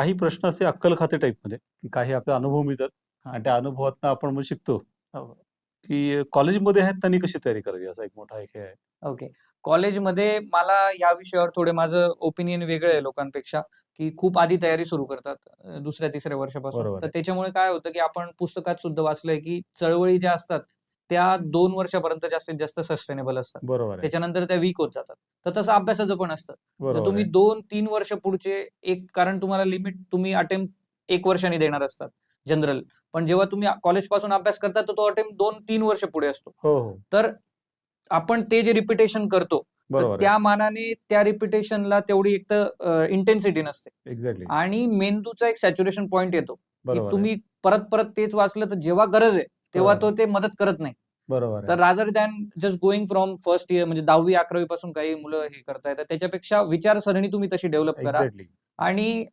काही प्रश्न असे अक्कल खाते टाईपमध्ये की काही आपले अनुभव मिळतात हां. आणि त्या अनुभवातनं आपण मग शिकतो हो. की कॉलेजमध्ये आहेत त्यांनी कशी तयारी करावी असा एक मोठा एक हे आहे. ओके. कॉलेजमध्ये मला या विषयावर थोडे माझं ओपिनियन वेगळं आहे लोकांपेक्षा, की खूप आधी तयारी सुरू करतात अ, दुसऱ्या-तिसऱ्या वर्षापासून. तर. त्याच्यामुळे काय होतं, की आपण पुस्तकात सुद्धा वाचलंय, की चळवळी ज्या असतात, त्या 2 वर्षापर्यंत जास्तीत जास्त सस्टेनेबल असतात. बरोबर आहे. त्याच्यानंतर त्या वीक होत जातात. तर तसं अभ्यासाचं पण असतं. बरोबर तुम्ही आहे. 2-3 वर्ष पुढचे एक कारण तुम्हाला लिमिट तुम्ही अटेम्प्ट 1 वर्षाने देणार असतात जनरल. पण जेव्हा तुम्ही कॉलेजपासून अभ्यास करता, तर तो अटेम्प्ट 2-3 वर्ष पुढे असतो. हो, हो. तर आपण ते जे रिपिटेशन करतो, तर बरोबर. त्या मानाने त्या रिपिटेशनला तेवढी एक तर इंटेन्सिटी नसते. एक्झॅक्टली. आणि मेंदूचा एक सॅच्युरेशन पॉइंट येतो, की बरोबर आहे. तुम्ही परत-परत तेच वाचलं, तर जेव्हा गरज आहे, तेव्हा तो ते मदत करत नाही. बरोबर तर. Rather than just going from first year म्हणजे 10वी-11वी पासून काही मुलं हे करतायत. तर त्याच्यापेक्षा विचारसरणी तुम्ही तशी डेव्हलप करा. आणि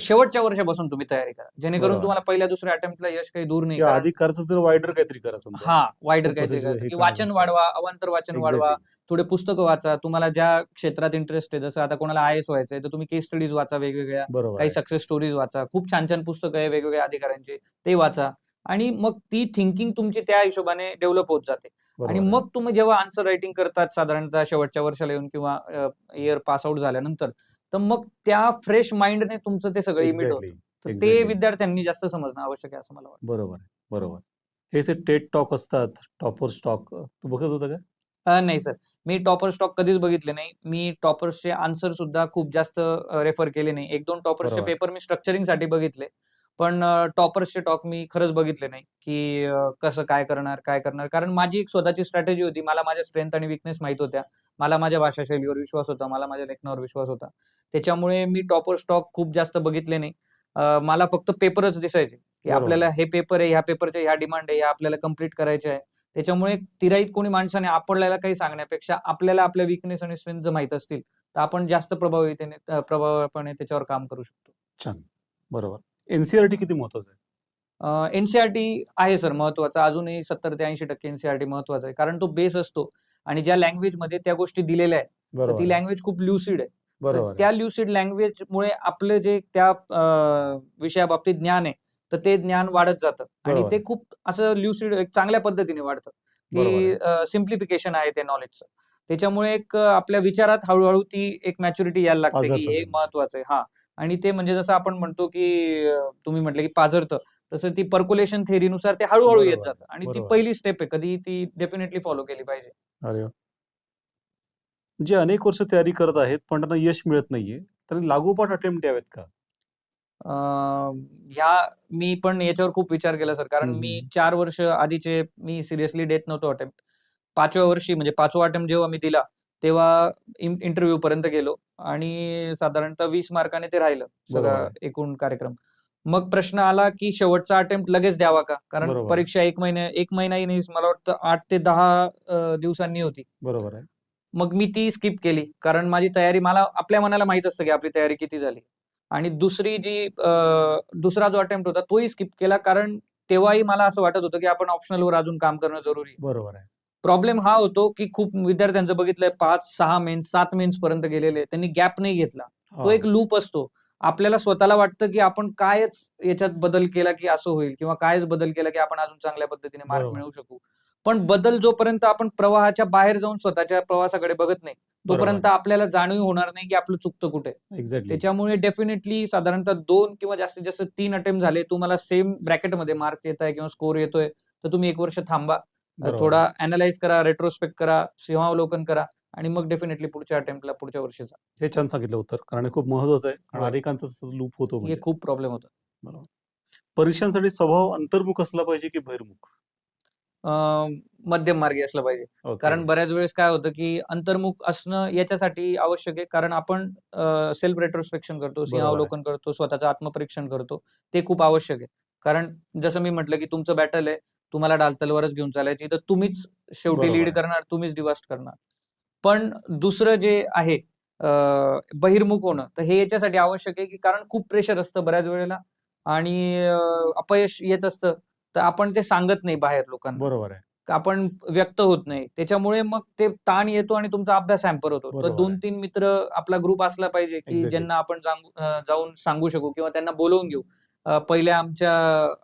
शेवटच्या वर्षापासून तुम्ही तयारी करा. जेणेकरून बरोबर. तुम्हाला पहिल्या दुसऱ्या अटेम्प्टला यश काही दूर नाही. किंवा कारण आधी करायचं तर वाईडर काहीतरी करा समजा. हां, वाईडर हे की. वाचन वाढवा, अवांतर वाचन वाढवा. थोडे पुस्तकं वाचा. तुम्हाला ज्या क्षेत्रात इंटरेस्ट आहे, जसं आता कोणाला आय-ए-एस व्हायचंय, तर तुम्ही केस स्टडीज वाचा वेगवेगळ्या. बरोबर काही आहे. सक्सेस स्टोरीज वाचा. खूप छान-छान पुस्तकं आहे वेगवेगळ्या अधिकाऱ्यांची, ते वाचा. आणि मग ती थिंकिंग तुमची त्या हिशोबाने डेव्हलप होत जाते. आणि. मग तुम्ही जेव्हा आन्सर रायटिंग करतात साधारणतः शेवटच्या वर्षाला येऊन किंवा इयर पास आउट झाल्यानंतर, तर मग त्या फ्रेश माइंडने तुमचं ते सगळं इमिट होतं. तर ते. विद्यार्थ्यांनी जास्त समजणं आवश्यक आहे असं मला वाटतं. बरोबर आहे. बरोबर. हे जे टेड टॉक असतात, टॉपर्स टॉक तू बघत होता का? नाही सर. मी टॉपर्स टॉक कधीच बघितले नाही. मी टॉपर्सचे आन्सर सुद्धा खूप जास्त रेफर केले नाही. 1-2 टॉपर्सचे बरोबर. पेपर मी स्ट्रक्चरिंगसाठी बघितले. पण टॉपर्सचे टॉक मी खरंच बघितले नाही, की कसं काय करणार, काय करणार? कारण माझी एक स्वतःची स्ट्रॅटेजी होती. मला माझ्या स्ट्रेंथ आणि वीकनेस माहीत होत्या. मला माझ्या भाषा शैलीवर विश्वास होता. मला माझ्या लेखनावर विश्वास होता. त्याच्यामुळे मी टॉपर्स टॉक खूप जास्त बघितले नाही. मला फक्त पेपरच दिसायचे, की. आपल्याला हे पेपर आहे, ह्या पेपरच्या ह्या डिमांड आहे, ह्या आपल्याला कंप्लीट करायच्या आहे. त्याच्यामुळे तिराईत कोणी माणसाने आपल्याला काही सांगण्यापेक्षा आपल्याला आपल्या वीकनेस आणि स्ट्रेंथ जर माहीत असतील, तर आपण जास्त प्रभावीतेने प्रभावीपणे त्याच्यावर काम करू शकतो. छान. बरोबर. एन-सी-आर-टी किती महत्वाचं आहे? एन-सी-आर-टी आहे सर महत्त्वाचा. अजूनही 70% ते 80% एन-सी-आर-टी महत्त्वाचा आहे. कारण तो बेस असतो आणि ज्या लँग्वेजमध्ये त्या गोष्टी दिलेल्या आहेत, तर ती. लँग्वेज खूप ल्युसिड आहे. तर. त्या ल्युसिड लँग्वेजमुळे आपलं जे त्या विषयाबाबतीत ज्ञान आहे, तर ते ज्ञान वाढत जातं आणि ते. खूप असं ल्युसिड एक चांगल्या पद्धतीने वाढतं, की सिम्प्लिफिकेशन आहे ते नॉलेजचं. त्याच्यामुळे एक आपल्या विचारात हळू ती एक मॅच्युरिटी यायला लागते, की हे. महत्वाचं आहे. हां. आणि ते म्हणजे जसं आपण म्हणतो, की तुम्ही म्हटले, की पाझरतं. तसं ती पर्क्युलेशन थिअरीनुसार ते हळू-हळू येत. जातं आणि ती. पहिली स्टेप आहे. कधी ती डेफिनेटली फॉलो केली पाहिजे. अरे! जे अनेक वर्ष तयारी करत आहेत, पण त्यांना यश मिळत नाहीये, त्यांनी लागोपाठ अटेम्प्ट द्यावेत का? ह्या मी पण याच्यावर खूप विचार केला सर. कारण मी. 4 वर्ष आधीचे मी सिरियसली देत नव्हतो अटेम्प्ट. 5व्या वर्षी म्हणजे 5वा अटेम्प्ट जेव्हा मी दिला, तेव्हा इन इंटरव्ह्यूपर्यंत गेलो आणि साधारणतः 20 मार्काने ते राहिलं सगळा. एकूण कार्यक्रम. मग प्रश्न आला, की शेवटचा अटेम्प्ट लगेच द्यावा का? कारण. परीक्षा 1 महिना 1 महिनाही नाही मला वाटतं 8 ते 10 अ, दिवसांनी होती. बरोबर आहे. मग मी ती स्किप केली. कारण माझी तयारी मला आपल्या मनाला माहीत असतं, की आपली तयारी किती झाली. आणि दुसरी जी दुसरा जो अटेम्प्ट होता तोही स्किप केला. कारण तेव्हाही मला असं वाटत होतं, की आपण ऑप्शनलवर अजून काम करणं जरुरी. बरोबर आहे. प्रॉब्लेम हा होतो, की खूप विद्यार्थ्यांचं बघितलंय 5-6 मेन्स, 7 मेन्सपर्यंत गेलेले. त्यांनी गॅप नाही घेतला. तो एक हां. लूप असतो. आपल्याला स्वतःला वाटतं, की आपण कायच याच्यात बदल केला, की असं होईल किंवा कायच बदल केला, की आपण अजून चांगल्या पद्धतीने मार्क. मिळवू शकू. पण बदल जोपर्यंत आपण प्रवाहाच्या बाहेर जाऊन स्वतःच्या प्रवासाकडे बघत नाही, तोपर्यंत आहे. आपल्याला जाणीव होणार नाही, की आपलं चुकतं कुठे. एक्झॅक्टली. त्याच्यामुळे डेफिनेटली साधारणतः 2 किंवा जास्तीत जास्त 3 अटेम्प्ट झाले. तुम्हाला सेम ब्रॅकेटमध्ये मार्क येताय किंवा स्कोर येतोय, तर तुम्ही 1 वर्ष थांबा. थोडा आहे. अॅनलाईज करा, रेट्रोस्पेक्ट करा, सिंहावलोकन करा आणि मग डेफिनेटली पुढच्या अटेम्प्टला पुढच्या वर्षी जा. हे छान सांगितलं उत्तर. कारण खूप महत्वाचं आहे. कारण. अनेकांचा लूप होतो हे म्हणजे. खूप प्रॉब्लेम. बरोबर. परीक्षांसाठी स्वभाव अंतर्मुख असला पाहिजे की बहिर्मुख? मध्यम मार्गी असलं पाहिजे. कारण बऱ्याच वेळेस काय होतं, की अंतर्मुख असणं याच्यासाठी आवश्यक आहे. कारण आपण सेल्फ रेट्रोस्पेक्शन करतो. सिंहावलोकन करतो, स्वतःचं आत्मपरीक्षण करतो. ते खूप आवश्यक आहे. कारण जसं मी म्हटलं, की तुमचं बॅटल आहे. तुम्हाला डाल तलवारच घेऊन चालायची. तर तुम्हीच शेवटी लीड. करणार, तुम्हीच डिवास्ट करणार. पण दुसरं जे आहे बहिर्मुख होणं, तर हे याच्यासाठी आवश्यक आहे, की कारण खूप प्रेशर असतं बऱ्याच वेळेला आणि अपयश येत असतं. तर आपण ते सांगत नाही बाहेर लोकांना. बरोबर आहे. आपण व्यक्त होत नाही. त्याच्यामुळे मग ते ताण येतो आणि तुमचा अभ्यास हॅम्पर होतो. तर आहे. 2-3 मित्र आपला ग्रुप असला पाहिजे, की. ज्यांना आपण जाऊन सांगू शकू किंवा त्यांना बोलावून घेऊ. पहिल्या आमच्या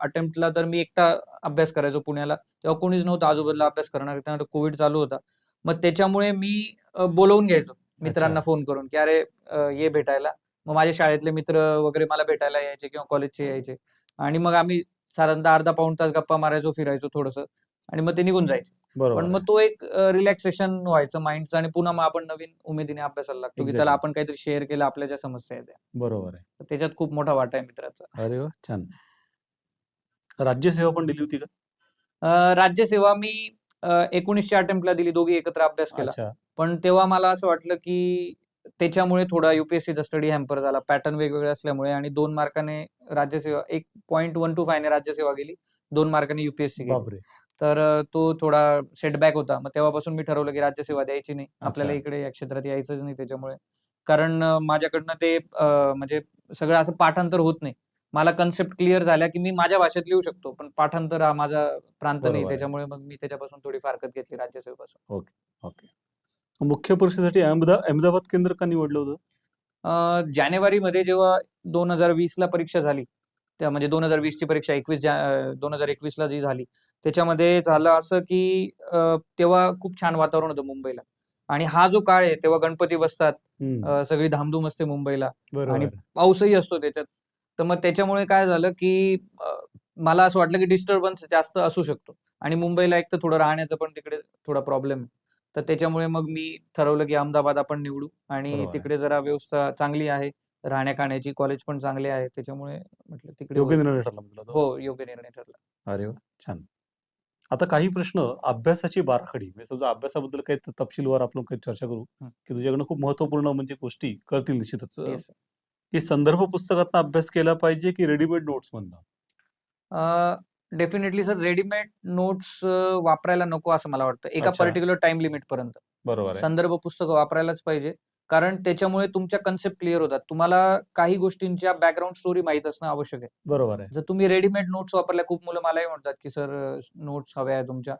अटेम्प्टला तर मी एकटा अभ्यास करायचो पुण्याला. तेव्हा कोणीच नव्हतं आजूबाजूला अभ्यास करणारं. त्यानंतर कोव्हिड चालू होता. मग त्याच्यामुळे मी बोलावून घ्यायचो मित्रांना. फोन करून, की "अरे ये भेटायला." मग माझे शाळेतले मित्र वगैरे मला भेटायला यायचे किंवा कॉलेजचे यायचे आणि मग आम्ही साधारणतः अर्धा पाऊण तास गप्पा मारायचो, फिरायचो थोडंसं आणि मग ते निघून जायचे. बरोबर पण मग. तो एक रिलॅक्सेशन व्हायचं माइंडचं आणि पुन्हा मग आपण नवीन उमेदीने अभ्यासाला लागतो, की चला. आपण काहीतरी शेअर केलं आपल्या ज्या समस्या आहेत त्या. बरोबर आहे. तर त्याच्यात खूप मोठा वाटा आहे मित्राचा. अरे! छान. राज्यसेवा पण दिली होती का? अ, राज्यसेवा मी अ, 19च्या अटेम्प्टला दिली. दोघी एकत्र अभ्यास केला. अच्छा. पण तेव्हा मला असं वाटलं, की त्याच्यामुळे थोडा यू-पी-एस-सीचा स्टडी हॅम्पर झाला. पॅटर्न वेगवेगळे असल्यामुळे आणि 2 मार्काने राज्यसेवा 1.125 ने राज्यसेवा गेली. 2 मार्कांनी यू-पी-एस-सी गेली. बापरे! तर तो थोडा सेटबॅक होता. मग तेव्हापासून मी ठरवलं, की राज्यसेवा द्यायची नाही. आपल्याला. इकडे या क्षेत्रात यायचंच नाही त्याच्यामुळे. कारण माझ्याकडनं ते म्हणजे सगळं असं पाठांतर होत नाही. मला कन्सेप्ट क्लिअर झाल्या, की मी माझ्या भाषेत लिहू शकतो. पण पाठांतर हा माझा प्रांत नाही. त्याच्यामुळे मग मी त्याच्यापासून थोडी फारकत घेतली राज्यसेवेपासून. Okay, okay. मुख्य परीक्षेसाठी अहमदा अहमदाबाद केंद्र का निवडलं होतं? जानेवारीमध्ये जेव्हा 2020ला परीक्षा झाली, त्या म्हणजे 2020ची परीक्षा 21 जा अ, 2021ला जी झाली, त्याच्यामध्ये झालं असं, की तेव्हा खूप छान वातावरण होतं मुंबईला आणि हा जो काळ आहे तेव्हा गणपती बसतात. सगळी धामधूम असते मुंबईला आणि. पाऊसही असतो त्याच्यात. तर मग त्याच्यामुळे काय झालं, की मला असं वाटलं, की डिस्टर्बन्स जास्त असू शकतो आणि मुंबईला एक तर थोडं राहण्याचा पण तिकडे थोडा प्रॉब्लेम आहे. तर त्याच्यामुळे मग मी ठरवलं, की अहमदाबाद आपण निवडू आणि. तिकडे जरा व्यवस्था चांगली आहे. राहण्या-खाण्याची, कॉलेज पण चांगले आहे. त्याच्यामुळे म्हटलं तिकडे योग्य. निर्णय ठरला तो? हो, योग्य निर्णय ठरला. अरे! छान. आता काही प्रश्न अभ्यासाची बाराखडी म्हणजे समजा अभ्यासाबद्दल काही त तपशीलवार आपण काही चर्चा करू, हं. की तुझ्याकडनं खूप महत्त्वपूर्ण म्हणजे गोष्टी कळतील निश्चितच. की संदर्भ पुस्तकातनं अभ्यास केला पाहिजे, की रेडीमेड नोट्समधनं? अ, डेफिनेटली सर रेडीमेड नोट्स वापरायला नको असं मला वाटतं. एका अच्छा. पर्टिक्युलर टाईम लिमिटपर्यंत. बरोबर आहे. संदर्भ पुस्तकं वापरायलाच पाहिजे. कारण त्याच्यामुळे तुमच्या कन्सेप्ट क्लिअर होतात. तुम्हाला काही गोष्टींच्या बॅकग्राऊंड स्टोरी माहीत असणं आवश्यक आहे. बरोबर आहे. जर तुम्ही रेडीमेड नोट्स वापरल्या खूप मुलं मलाही म्हणतात, की "सर नोट्स हव्या आहेत तुमच्या."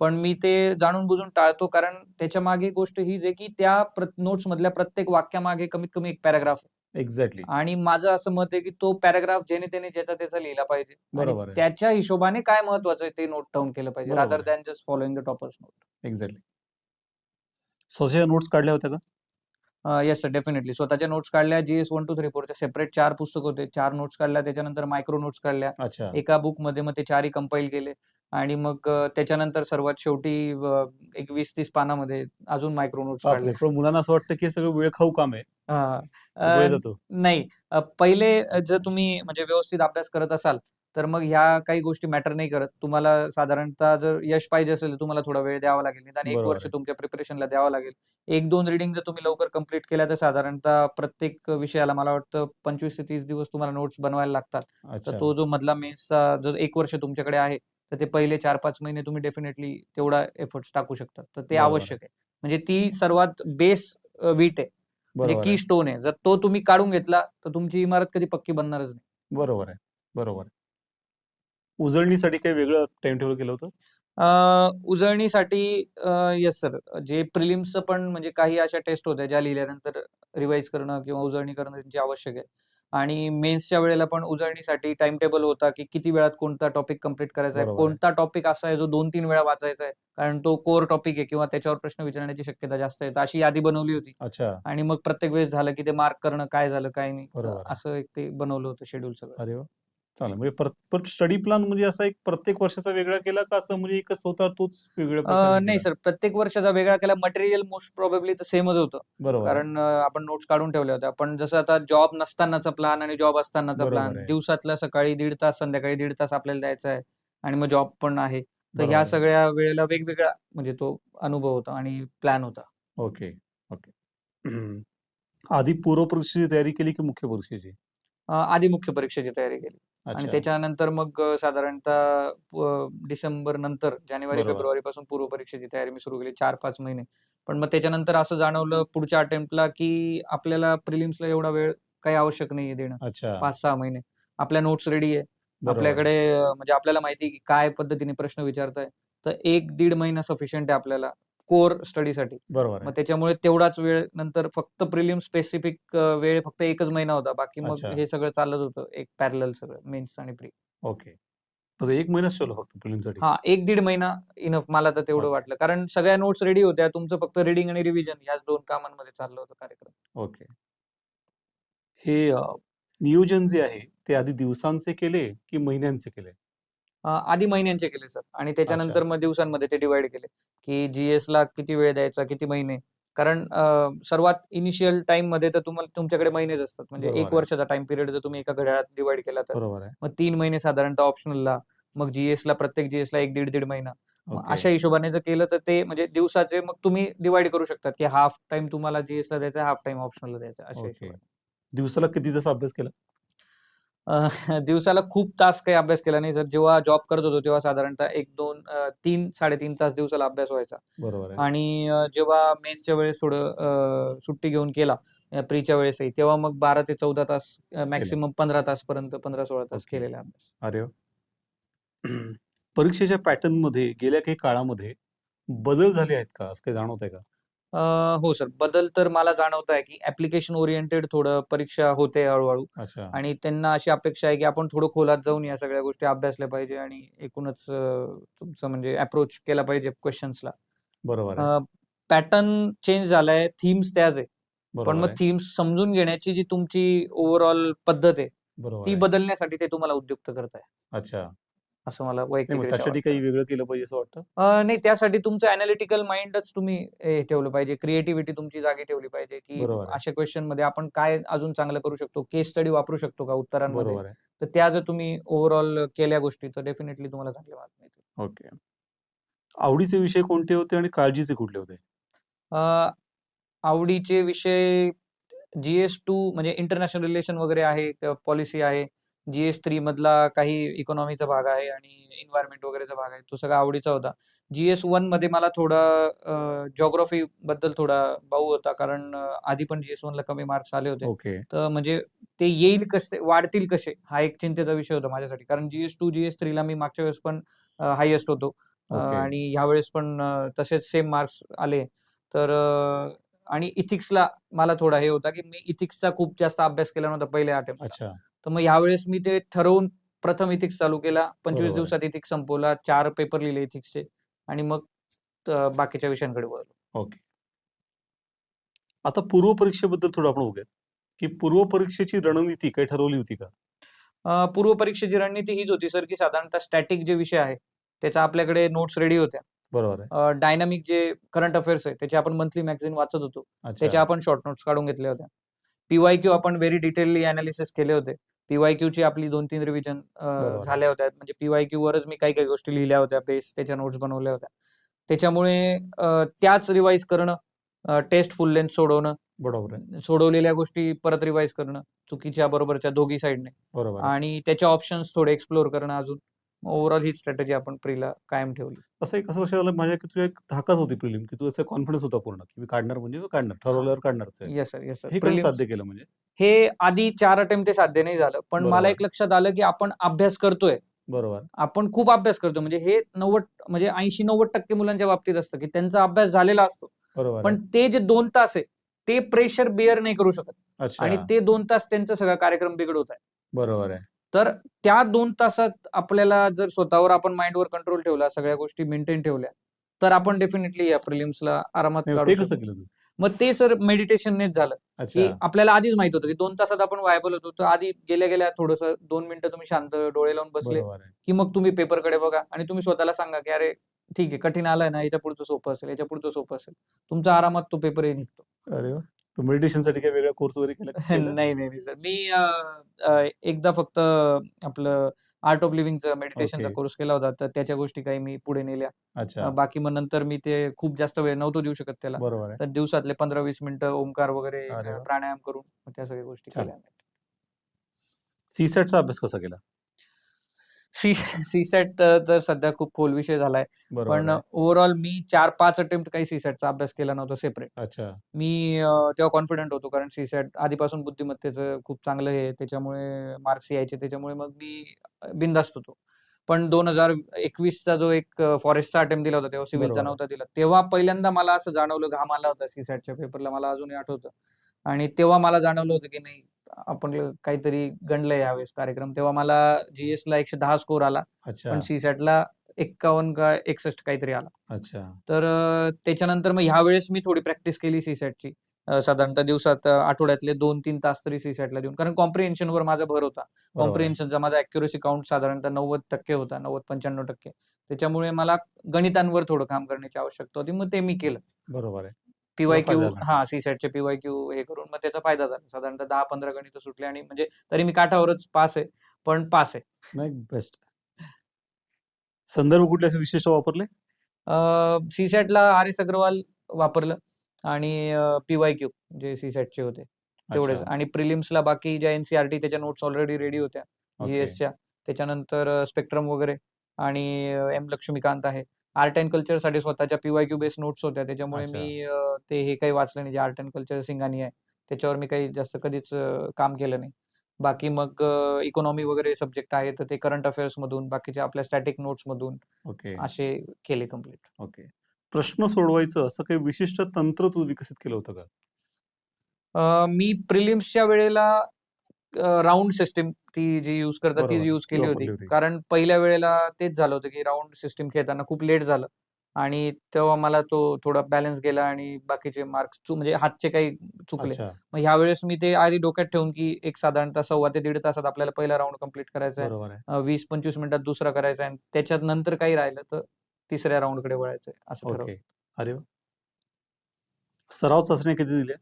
पण मी ते जाणून-बुजून टाळतो. कारण त्याच्यामागे गोष्ट हीच आहे, की त्या प्र नोट्समधल्या प्रत्येक वाक्यामागे कमीत कमी एक पॅराग्राफ आहे. एक्झॅक्टली. आणि माझं असं मत आहे, की तो पॅराग्राफ ज्याने-त्याने ज्याचा-त्याचा लिहिला पाहिजे बरोबर आहे. त्याच्या हिशोबाने काय महत्त्वाचं आहे ते नोट डाउन केलं पाहिजे. रादर आहे. Than just following the toppers note. Exactly. स्वतःच्या नोट्स काढल्या होत्या का? Yes sir definitely. स्वतःच्या नोट्स काढल्या. जी-एस 1, 2, 3, 4च्या सेपरेट 4 पुस्तक होते. 4 नोट्स काढल्या. त्याच्यानंतर मायक्रो नोट्स काढल्या. अच्छा. एका बुकमध्ये मग ते 4ही कंपाईल केले आणि मग त्याच्यानंतर सर्वात शेवटी एक 20-30 पानामध्ये अजून मायक्रो नोट्स. पण मुलांना असं वाटतं, की सगळं वेळखाऊ काम आहे. वेळ. नाही. पहिले जर तुम्ही म्हणजे व्यवस्थित अभ्यास करत असाल, तर मग ह्या काही गोष्टी मॅटर नाही करत. तुम्हाला साधारणतः जर यश पाहिजे असेल, तर तुम्हाला थोडा वेळ द्यावा लागेल. निदान 1 बरोबर वर्ष आहे. तुमच्या प्रिपरेशनला द्यावं लागेल. 1-2 रीडिंग जर तुम्ही लवकर कंप्लीट केल्या, तर साधारणतः प्रत्येक विषयाला मला वाटतं 25 ते 30 दिवस तुम्हाला नोट्स बनवायला लागतात. तर अच्छा. तो जो मधला मेन्सचा जर 1 वर्ष तुमच्याकडे आहे, तर ते पहिले 4-5 महिने तुम्ही डेफिनेटली तेवढा एफर्ट्स टाकू शकता. तर ते बरोबर. आवश्यक आहे. म्हणजे ती सर्वात बेस वीट आहे. म्हणजे बरोबर की आहे. स्टोन आहे. जर तो तुम्ही काढून घेतला, तर तुमची इमारत कधी पक्की बनणारच नाही. बरोबर आहे. बरोबर आहे. उजळणीसाठी काही वेगळं टाईम टेबल केलं होतं? अ, उजळणीसाठी येस सर. जे प्रिलिम्सचं पण म्हणजे काही अशा टेस्ट होत्या, ज्या लिहिल्यानंतर रिवाईज करणं किंवा उजळणी करणं त्यांची आवश्यक आहे. आणि मेन्सच्या वेळेला पण उजळणीसाठी टाईम टेबल होता, की किती वेळात कोणता टॉपिक कंप्लीट करायचा आहे. बरोबर आहे. कोणता टॉपिक असा आहे, जो 2-3 वेळा वाचायचा आहे. कारण तो कोर टॉपिक आहे किंवा त्याच्यावर प्रश्न विचारण्याची शक्यता जास्त आहे. तर अशी यादी बनवली होती. अच्छा. आणि मग प्रत्येक वेळेस झालं, की ते मार्क करणं, काय झालं, काय नाही. बरोबर. असं एक ते बनवलं होतं शेड्यूल सगळं. अरे! चालेल. म्हणजे स्टडी प्लॅन म्हणजे असा एक प्रत्येक वर्षाचा वेगळा केला का असं म्हणजे एकच होता तोच प्रकारे नाही? सर. प्रत्येक वर्षाचा वेगळा केला. मटेरियल मोस्ट प्रोबॅबली तर सेमच होतं. बरोबर. कारण आपण नोट्स काढून ठेवल्या होत्या. पण जसं आता जॉब नसतानाचा प्लॅन आणि जॉब असतानाचा प्लॅन. दिवसातला सकाळी 1.5 तास, संध्याकाळी 1.5 तास आपल्याला द्यायचा आहे आणि मग जॉब पण आहे. तर ह्या. सगळ्या वेळेला वेगवेगळा म्हणजे तो अनुभव होता आणि प्लॅन होता. Okay, okay. आधी पूर्व परीक्षेची तयारी केली की मुख्य परीक्षेची? आधी मुख्य परीक्षेची तयारी केली आणि अच्छा. त्याच्यानंतर मग अ, साधारणतः डिसेंबर नंतर जानेवारी, बरोबर. फेब्रुवारीपासून पूर्व परीक्षेची तयारी मी सुरू केली 4-5 महिने. पण मग त्याच्यानंतर असं जाणवलं पुढच्या अटेम्प्टला, की आपल्याला प्रिलिम्सला एवढा वेळ काही आवश्यक नाहीये देणं. अच्छा. 5-6 महिने. आपल्या नोट्स रेडी आहे. बरोबर. आपल्याकडे अ, म्हणजे आपल्याला माहिती आहे, की काय पद्धतीने प्रश्न विचारताय. तर 1-1.5 महिना सफिशियंट आहे आपल्याला कोर स्टडीसाठी. बरोबर मग आहे. त्याच्यामुळे तेवढाच वेळ नंतर फक्त प्रिलिम स्पेसिफिक वेळ फक्त 1च महिना होता. बाकी मग अच्छा. हे सगळं चालत होतं एक पॅरलल सगळं मेन्स आणि प्री. ओके. फक्त 1 महिनाच ठेवला फक्त प्रिलिमसाठी? हां, 1-1.5 महिना इनफ मला तर तेवढं. वाटलं. कारण सगळ्या नोट्स रेडी होत्या. तुमचं फक्त रीडिंग आणि रिव्हिजन ह्याच 2 कामांमध्ये चाललं होतं कार्यक्रम. ओके. हे अ, नियोजन जे आहे ते आधी दिवसांचे केले की महिन्यांचे केले? आधी महिन्यांचे केले सर आणि त्याच्यानंतर. मग दिवसांमध्ये ते डिव्हाईड केले, की जी-एसला किती वेळ द्यायचा, किती महिने. कारण सर्वात इनिशियल टाईममध्ये तर तुम्हाला तुमच्याकडे महिनेच असतात. म्हणजे 1 बरोबर आहे. वर्षाचा टाईम पिरियड जर तुम्ही एका घड्याळात डिव्हाईड केला तर. मग 3 महिने साधारणतः ऑप्शनलला, मग जी-एसला प्रत्येक जी-एसला 1 दीड-दीड महिना. मग ओके. अशा हिशोबाने जर केलं तर ते म्हणजे दिवसाचे मग तुम्ही डिव्हाईड करू शकतात, की हाल्फ टाईम तुम्हाला जी-एसला द्यायचा आहे, हाल्फ टाईम ऑप्शनलला द्यायचा अशा. हिशोबाने. दिवसाला किती तास अभ्यास केला? दिवसाला खूप तास काही अभ्यास केला नाही सर. जेव्हा जॉब करत होतो तेव्हा साधारणतः 1-2 अ, 3-3.5 तास दिवसाला अभ्यास व्हायचा. बरोबर आहे. आणि जेव्हा मेसच्या वेळेस थोडं सुट्टी घेऊन केला प्रीच्या वेळेसही तेव्हा मग 12 ते 14 तास अ, केले. मॅक्सिमम 15 तासपर्यंत 15-16 तास. केलेला अभ्यास. अरे! परीक्षेच्या पॅटर्नमध्ये गेल्या काही काळामध्ये बदल झाले आहेत का? असं काही जाणवतंय का? अ, हो सर. बदल तर मला जाणवत आहे, की ॲप्लिकेशन ओरिएंटेड थोडं परीक्षा होते हळू-हळू अच्छा. आणि त्यांना अशी अपेक्षा आहे, की आपण थोडं खोलात जाऊन या सगळ्या गोष्टी अभ्यासल्या पाहिजे आणि एकूणच अ, तुमचं म्हणजे अप्रोच केला पाहिजे क्वेशन्सला. बरोबर आहे. अ, पॅटर्न चेंज झालाय, थीम्स त्याच आहे. पण बरोबर मग आहे. थीम्स समजून घेण्याची जी तुमची ओव्हरऑल पद्धत आहे, बरोबर ती आहे. बदलण्यासाठी ते तुम्हाला उद्युक्त करत आहे. अच्छा. असं मला वैयक्तिकरित्या त्यासाठी. काही वेगळं केलं पाहिजे असं वाटतं? नाही त्यासाठी तुमचं एनालिटिकल माइंडच तुम्ही हे ठेवलं पाहिजे. क्रिएटिव्हिटी तुमची जागी ठेवली पाहिजे, की. अशा क्वेशनमध्ये आपण काय अजून चांगलं करू शकतो? केस स्टडी वापरू शकतो का उत्तरांमध्ये? तर त्या जर तुम्ही ओव्हरऑल केल्या गोष्टी तर डेफिनेटली तुम्हाला चांगले मार्क मिळतील. ओके. आवडीचे विषय कोणते होते आणि काळजीचे कुठले होते? आवडीचे विषय जी-एस-2 म्हणजे इंटरनॅशनल रिलेशन वगैरे आहे, पॉलिसी आहे. जी-एस-3 मधला काही इकॉनॉमीचा भाग आहे आणि एन्व्हायर्नमेंट वगैरेचा भाग आहे. तो सगळा आवडीचा होता. जी-एस-1 मध्ये मला थोडं अ, जिओग्राफीबद्दल थोडा बाऊ होता. कारण आधी पण जी-एस-1ला कमी मार्क्स आले होते. ओके. तर म्हणजे ते येईल कसे, वाढतील कसे? हा एक चिंतेचा विषय होता माझ्यासाठी. कारण जी-एस-2, जी-एस-3ला मी मागच्या वेळेस पण हायेस्ट होतो. ओके. आणि ह्यावेळेस पण तसेच सेम मार्क्स आले. तर आणि इथिक्सला मला थोडा हे होता, की मी इथिक्सचा खूप जास्त अभ्यास केला नव्हता पहिल्या अटेम्प्टला. तर मग ह्यावेळेस मी ते ठरवून प्रथम इथिक्स चालू केला. 25 बरोबर आहे. दिवसात इथिक्स संपवला. 4 पेपर लिहिले इथिक्सचे आणि मग अ, बाकीच्या विषयांकडे वळलो. ओके. आता पूर्व परीक्षेबद्दल थोडं आपण बघूयात, की पूर्व परीक्षेची रणनीती काही ठरवली होती का? अ, पूर्व परीक्षेची रणनीती हीच होती सर, की साधारणतः स्टॅटिक जे विषय आहे, त्याच्या आपल्याकडे नोट्स रेडी होत्या. बरोबर आहे. डायनामिक जे करंट अफेअर्स आहे, त्याचे आपण मंथली मॅगझीन वाचत होतो. त्याच्या. आपण शॉर्ट नोट्स काढून घेतल्या होत्या. पी-वाय-क्यू आपण व्हेरी डिटेलली एनालिसिस केले होते. पी-वाय-क्यूची आपली 2-3 रिव्हिजन अ, बरोबर आहे. झाल्या होत्या. म्हणजे पी-वाय-क्यूवरच मी काही-काही गोष्टी लिहिल्या होत्या, बेस त्याच्या नोट्स बनवल्या होत्या. त्याच्यामुळे त्याच रिवाईज करणं, टेस्ट फुल लेंथ सोडवणं, बरोबर. सोडवलेल्या गोष्टी परत रिवाईज करणं, चुकीच्या बरोबरच्या दोघी साइडने बरोबर. आणि त्याचे ऑप्शन्स थोडे एक्सप्लोर करणं अजून. ओव्हरऑल ही स्ट्रॅटेजी आपण प्रीला कायम ठेवली. असं एक असं लक्षात आलं माझ्या, की तुझी एक धाकच होती प्रिलिम, की तू असा कॉन्फिडन्स होता पूर्ण, की मी काढणार म्हणजे काढणार. ठरवल्यावर काढणारच आहे. Yes sir, yes sir. हे साध्य केलं म्हणजे? हे आधी 4 अटेम्प्ट ते साध्य नाही झालं. पण मला. एक लक्षात आलं, की आपण अभ्यास करतोय. बरोबर. आपण खूप अभ्यास करतो. म्हणजे हे 90 म्हणजे 80-90% मुलांच्या बाबतीत असतं, की त्यांचा अभ्यास झालेला असतो. बरोबर पण. ते जे 2 तास आहे, ते प्रेशर बिअर नाही करू शकत. आणि. ते 2 तास त्यांचा सगळा कार्यक्रम बिघडवत आहे. बरोबर आहे. तर त्या 2 तासात आपल्याला जर स्वतःवर आपण माइंडवर कंट्रोल ठेवला, सगळ्या गोष्टी मेंटेन ठेवल्या, तर आपण डेफिनेटली या प्रिलिम्सला आरामात काढू शकतो. मग ते सर मेडिटेशननेच झालं, की. आपल्याला आधीच माहीत होतं, की 2 तासात आपण व्हायबल होतो. तर आधी गेल्या-गेल्या थोडंसं 2 मिनिटं तुम्ही शांत डोळे लावून बसले. की मग तुम्ही पेपरकडे बघा आणि तुम्ही स्वतःला सांगा, की "अरे ठीक आहे, कठीण आलाय ना, याच्या पुढचं सोपं असेल, याच्या पुढचं सोपं असेल." तुमचा आरामात तो पेपरही निघतो. अरे मेडिटेशनसाठी काही वेगळा कोर्स वगैरे केला? नाही, नाही, सर. मी एकदा फक्त आपलं आर्ट ऑफ लिव्हिंगचा मेडिटेशनचा ओके. कोर्स केला होता. तर त्याच्या गोष्टी काही मी पुढे नेल्या. अ. बाकी मग नंतर मी ते खूप जास्त वेळ नव्हतो देऊ शकत त्याला. बरोबर आहे. तर दिवसातले 15-20 मिनिटं ओमकार वगैरे अरे अ, वाह! प्राणायाम करून मग त्या सगळ्या गोष्टी छान. केल्या. सी-सॅटचा अभ्यास कसा केला? सी सी-सॅट अ, तर सध्या खूप खोल विषय झालाय. पण. ओव्हरऑल मी 4-5 अटेम्प्ट काही सी-सॅटचा अभ्यास केला नव्हता सेपरेट. अच्छा. मी तेव्हा कॉन्फिडंट होतो कारण सी-सॅट आधीपासून बुद्धिमत्तेचं खूप चांगलं हे आहे. त्याच्यामुळे मार्क्स यायचे. त्याच्यामुळे मग मी बिनधास्त होतो. पण दोन हजार एकवीसचा जो एक फॉरेस्टचा अटेम्प्ट दिला होता तेव्हा सिव्हिलचा. नव्हता दिला तेव्हा पहिल्यांदा मला असं जाणवलं घाम आला होता सीसॅटच्या पेपरला मला अजूनही आठवतं आणि तेव्हा मला जाणवलं होतं की नाही आपण काहीतरी गणलंय यावेळेस कार्यक्रम. तेव्हा मला जीएस ला एकशे दहा स्कोर आला. अच्छा. पण सीसॅटला एक्कावन्न का एकसष्ट काहीतरी आला. अच्छा. तर अ, त्याच्यानंतर मग ह्या वेळेस मी थोडी प्रॅक्टिस केली सीसॅटची साधारणतः दिवसात अ, आठवड्यातले दोन तीन तास तरी सीसॅटला देऊन. कारण कॉम्प्रिहेन्शनवर माझा भर होता. बरोबर. आहे. कॉम्प्रिहेन्शनचा माझा अॅक्युरेसी काउंट साधारणतः नव्वद टक्के होता नव्वद पंच्याण्णव टक्के. त्याच्यामुळे मला गणितांवर थोडं काम करण्याची आवश्यकता होती. मग ते मी केलं. बरोबर आहे. PY Q. हा सीसॅटचे पीवाय क्यू हे करून मग त्याचा फायदा झाला. साधारणतः दहा पंधरा गणित सुटले आणि म्हणजे तरी मी काठावरच पास आहे पण पास आहे. नाही बेस्ट संदर्भ कुठले असे विशिष्ट वापरले? सीसॅटला आर एस अग्रवाल वापरलं आणि पीवाय क्यू जे सीसॅटचे होते. तेवढेच. अच्छा. आणि प्रिलिम्सला बाकी ज्या एनसीआरटी त्याच्या नोट्स ऑलरेडी रेडी होत्या. जीएसच्या त्याच्यानंतर स्पेक्ट्रम वगैरे आणि एम लक्ष्मीकांत आहे. आर्ट अँड कल्चरसाठी स्वतःच्या पीवाय क्यू बेस नोट्स होत्या. त्याच्यामुळे अच्छा. मी अ, ते हे काही वाचलं नाही. जे आर्ट अँड कल्चर सिंगानी आहे त्याच्यावर मी काही जास्त कधीच अ, काम केलं नाही. बाकी मग इकॉनॉमी वगैरे सब्जेक्ट आहे तर ते करंट अफेअर्स मधून बाकीचे आपल्या स्टॅटिक नोट्स मधून ओके. असे केले कंप्लीट ओके. प्रश्न सोडवायचं असं काही विशिष्ट तंत्र तू विकसित केलं होतं का? मी प्रिलिम्सच्या वेळेला राऊंड सिस्टीम ती जी यूज करतात तीच बरोबर, यूज केली वापरली होती. होती. कारण पहिल्या वेळेला तेच झालं होतं की राऊंड सिस्टीम खेळताना खूप लेट झालं. आणि तेव्हा मला तो थोडा बॅलन्स गेला आणि बाकीचे मार्क्स म्हणजे हातचे काही चुकले. अच्छा. मग ह्या वेळेस मी ते आधी डोक्यात ठेवून की एक साधारणतः सव्वा ते दीड तासात आपल्याला पहिला राऊंड कंप्लीट करायचा आहे. बरोबर आहे. अ, वीस पंचवीस मिनिटात दुसरा करायचा आहे आणि त्याच्यात नंतर काही राहिलं तर तिसऱ्या राऊंडकडे वळायचं आहे असं ठरवलं. ओके. अरे वा. सराव चाचण्या किती दिल्या?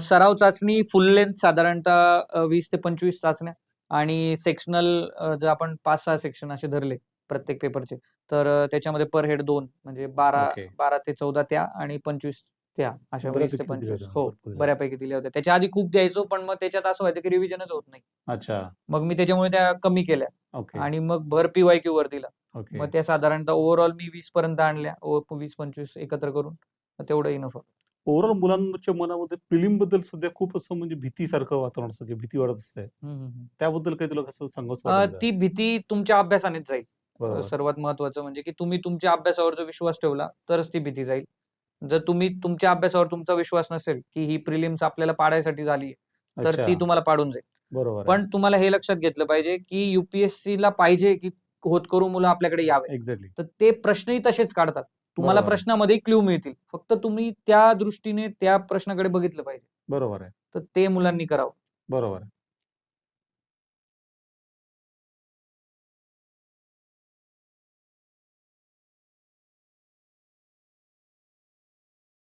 सराव चाचणी फुल लेंथ साधारणतः वीस ते पंचवीस चाचण्या आणि सेक्शनल जर आपण पाच सहा सेक्शन असे धरले प्रत्येक पेपरचे तर त्याच्यामध्ये पर हेड दोन म्हणजे बारा ओके. बारा ते चौदा त्या आणि पंचवीस त्या अशा वीस ते बऱ्यापैकी दिल्या पंचवीस. होत्या, हो भरपूर दिल्या. बऱ्यापैकी दिल्या होत्या. त्याच्या आधी खूप द्यायचो पण मग त्याच्यात असं व्हायचं की रिव्हिजनच होत नाही. अच्छा. मग मी त्याच्यामुळे त्या कमी केल्या ओके. आणि मग भर पीवाय क्यू वर दिला. ओके. मग त्या साधारणतः ओव्हरऑल मी वीस पर्यंत आणल्या ओ- वीस पंचवीस एकत्र करून मग तेवढं इनफ ओव्हरऑल मुलांच्या मनामध्ये प्रिलिमबद्दल सध्या खूप असं म्हणजे भीतीसारखं वातावरण असतं भीती वाढत असते त्याबद्दल काही तुला कसं का? ती भीती तुमच्या अभ्यासानेच जाईल. सर्वात महत्वाचं म्हणजे की तुम्ही तुमच्या अभ्यासावर जर विश्वास ठेवला तरच ती भीती जाईल. जर तुम्ही तुमच्या अभ्यासावर तुमचा विश्वास नसेल की ही प्रिलिम्स आपल्याला पाडायसाठी झाली तर ती तुम्हाला पाडून जाईल. बरोबर. पण तुम्हाला हे लक्षात घेतलं पाहिजे की युपीएससी ला पाहिजे की होतकरू मुलं आपल्याकडे यावे. एक्झॅक्टली तर ते प्रश्नही तसेच काढतात. तुम्हाला बरोबर. प्रश्नामध्ये क्ल्यू मिळतील. फक्त तुम्ही त्या दृष्टीने त्या प्रश्नाकडे बघितलं पाहिजे. बरोबर आहे. तर ते मुलांनी करावं. बरोबर आहे.